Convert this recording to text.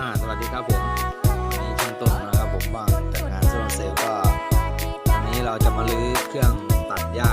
่าสวัสดีครับผมนี่ช่างต้นนะครับผมว่างจากงานโซลาเซลล์ก็วันนี้เราจะมาลื้อเครื่องตัดหญ้า